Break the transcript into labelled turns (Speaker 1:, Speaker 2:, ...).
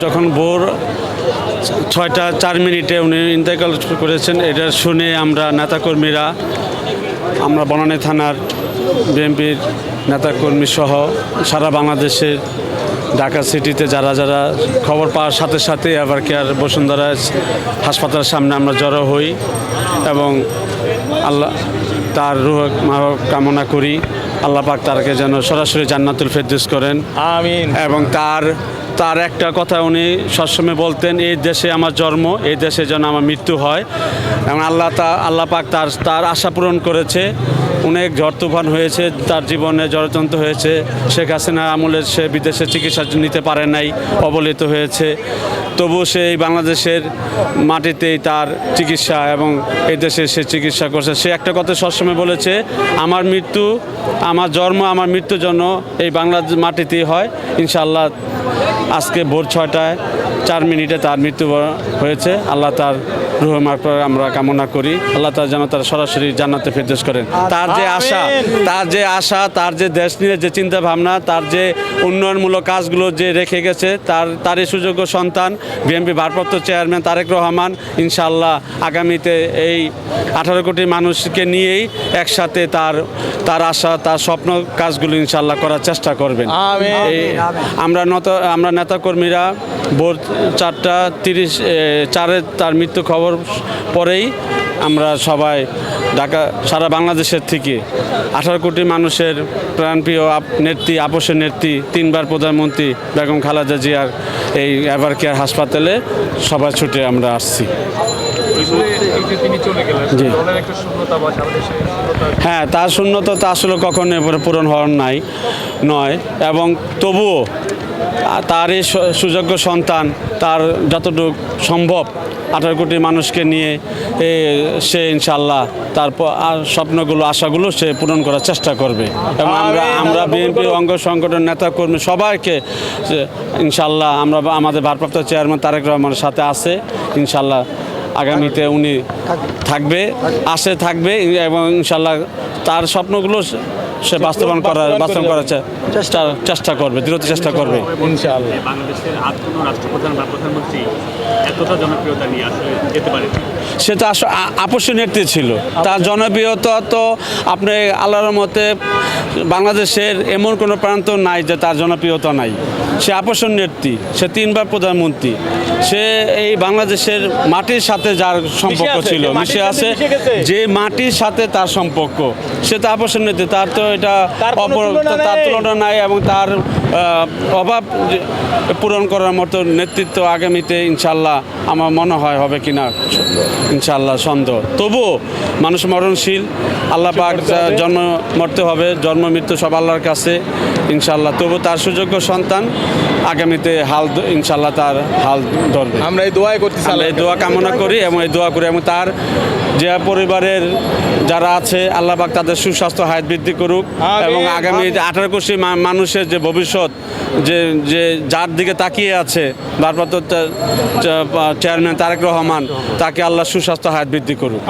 Speaker 1: যখন ভোর ছয়টা চার মিনিটে উনি ইন্তেকাল করেছেন এটা শুনে আমরা নেতাকর্মীরা আমরা বনানী থানার বিএনপির নেতাকর্মী সহ সারা বাংলাদেশের ঢাকা সিটিতে যারা যারা খবর পাওয়ার সাথে সাথে এবার কেয়ার বসুন্ধরা হাসপাতালের সামনে আমরা জড়ো হই এবং আল্লাহ তার রুহ কামনা করি। আল্লাহ পাক তারকে যেন সরাসরি জান্নাতুল ফেরদৌস করেন
Speaker 2: আমিন।
Speaker 1: এবং তার তার একটা কথা উনি সবসময় বলতেন, এই দেশে আমার জন্ম, এই দেশে যেন আমার মৃত্যু হয়। এবং আল্লাহ তা, আল্লাহ পাক তার তার আশা পূরণ করেছে। অনেক ঝড় তুফান হয়েছে, তার জীবনে জড়যন্ত্র হয়েছে। শেখ হাসিনা আমলের সে বিদেশে চিকিৎসা নিতে পারে নাই, অবলিত হয়েছে। তবু সে এই বাংলাদেশের মাটিতেই তার চিকিৎসা এবং এই দেশে সে চিকিৎসা করছে। সে একটা কথা সবসময় বলেছে আমার মৃত্যু আমার জন্ম আমার মৃত্যুর জন্য এই বাংলা মাটিতেই হয়। ইনশাআল্লাহ আজকে ভোর ছয়টায় চার মিনিটে তার মৃত্যু হয়েছে। আল্লাহ তার রুহ রুহমার আমরা কামনা করি। আল্লাহ তার যেন তার সরাসরি জান্নাতে ফিরদোস করেন। তার যে আশা তার যে আশা তার যে দেশ নিয়ে যে চিন্তা ভাবনা তার যে উন্নয়নমূলক কাজগুলো যে রেখে গেছে তার তারই সুযোগ্য সন্তান বিএনপি ভারপ্রাপ্ত চেয়ারম্যান তারেক রহমান ইনশাল্লাহ আগামীতে এই আঠারো কোটি মানুষকে নিয়েই একসাথে তার তার আশা তার স্বপ্ন কাজগুলো ইনশাল্লাহ করার চেষ্টা করবেন। আমরা নত আমরা নেতাকর্মীরা ভোর চারটা তিরিশ চারের চারে তার মৃত্যু খবর পরেই আমরা সবাই ঢাকা সারা বাংলাদেশের থেকে আঠারো কোটি মানুষের প্রাণপ্রিয় নেত্রী আপোষের নেত্রী তিনবার প্রধানমন্ত্রী বেগম খালেদা জিয়ার এই এভার কেয়ার হাসপাতালে সবাই ছুটে আমরা আসছি। হ্যাঁ তার শূন্যতা তো আসলে কখনো এবারে পূরণ হওয়ার নাই। নয় এবং তবুও আ- তার এই সুযোগ্য সন্তান তার যতটুকু সম্ভব আঠারো কোটি মানুষকে নিয়ে এ, সে ইনশাল্লাহ তার আর স্বপ্নগুলো আশাগুলো সে পূরণ করার চেষ্টা করবে। এবং আমরা আমরা বিএনপির অঙ্গ সংগঠন নেতা কর্মী সবাইকে ইনশাল্লাহ আমরা আমাদের ভারপ্রাপ্ত চেয়ারম্যান তারেক রহমানের সাথে আছে ইনশাল্লাহ আগামীতে উনি থাকবে আসে থাকবে এবং ইনশাল্লাহ তার স্বপ্নগুলো সে- বাস্তবায়ন করার
Speaker 2: বাস্তবায়ন
Speaker 1: করার চে- চেষ্টা চেষ্টা করবে দৃঢ় চেষ্টা করবে।
Speaker 2: ইনশাআল্লাহ
Speaker 3: বাংলাদেশের আর কোনো রাষ্ট্রপ্রধান বা প্রধানমন্ত্রী এতটা জনপ্রিয়তা নিয়ে আসলে যেতে পারে?
Speaker 1: সে তো আসলে আপসী নেত্রী ছিল। তার জনপ্রিয়তা তো আপনি আল্লাহর মতে বাংলাদেশের এমন কোনো প্রান্ত নাই যে তার জনপ্রিয়তা নাই। সে আপসন নেত্রী সে তিনবার প্রধানমন্ত্রী। সে এই বাংলাদেশের মাটির সাথে যার সম্পর্ক ছিল মিশে আছে। যে মাটির সাথে তার সম্পর্ক সে তো আপসন নেত্রী তার তো এটা
Speaker 2: তার তুলনা
Speaker 1: তার তুলনা নাই এবং তার অভাব পূরণ করার মতো নেতৃত্ব আগামীতে ইনশাল্লাহ আমার মনে হয় হবে কিনা ইনশাল্লাহ সন্দেহ। তবুও মানুষ মরণশীল আল্লাহ পাক জন্ম মরতে হবে জন্ম মৃত্যু সব আল্লাহর কাছে ইনশাল্লাহ। তবু তার সুযোগ্য সন্তান আগামীতে হাল ইনশাল্লাহ তার হাল ধরবে।
Speaker 2: আমরা এই দোয়াই
Speaker 1: আমরা এই দোয়া কামনা করি এবং এই দোয়া করি এবং তার যে পরিবারের যারা আছে আল্লাহ পাক তাদের সুস্বাস্থ্য হায়াত বৃদ্ধি করুক।
Speaker 2: আমিন,
Speaker 1: এবং আগামী। আঠারো কোটি মানুষের যে ভবিষ্যৎ যে যে যার দিকে তাকিয়ে আছে ভারপ্রাপ্ত চেয়ারম্যান তারেক রহমান তাকে আল্লাহ সুস্বাস্থ্য হায়াত বৃদ্ধি করুক।